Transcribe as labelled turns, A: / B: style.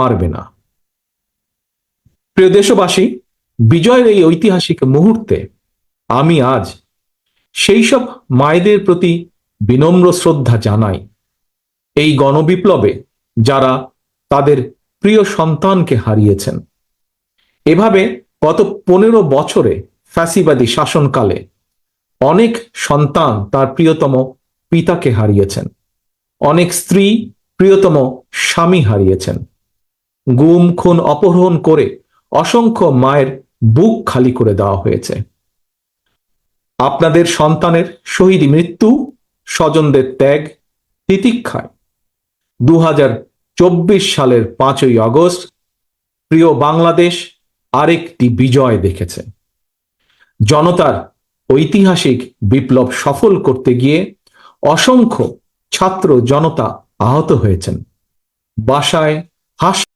A: পারবে না। প্রিয় দেশবাসী, বিজয়ের এই ঐতিহাসিক মুহূর্তে আমি আজ সেই সব মায়েদের প্রতি বিনম্র শ্রদ্ধা জানাই। এই গণবিপ্লবে যারা তাদের প্রিয় সন্তানকে হারিয়েছেন। এভাবে গত পনেরো বছরে ফ্যাসিবাদী শাসনকালে অনেক সন্তান তার প্রিয়তম পিতাকে হারিয়েছেন। অনেক স্ত্রী প্রিয়তম স্বামী হারিয়েছেন। গুম, খুন, অপহরণ করে অসংখ্য মায়ের বুক খালি করে দেওয়া হয়েছে। আপনাদের সন্তানের শহীদ মৃত্যু, স্বজনদের ত্যাগ, তিতিক্ষায়। দু সালের পাঁচই আগস্ট, প্রিয় বাংলাদেশ আরেকটি বিজয় দেখেছে। জনতার ঐতিহাসিক বিপ্লব সফল করতে গিয়ে অসংখ্য ছাত্র জনতা আহত হয়েছেন। বাসায় হাস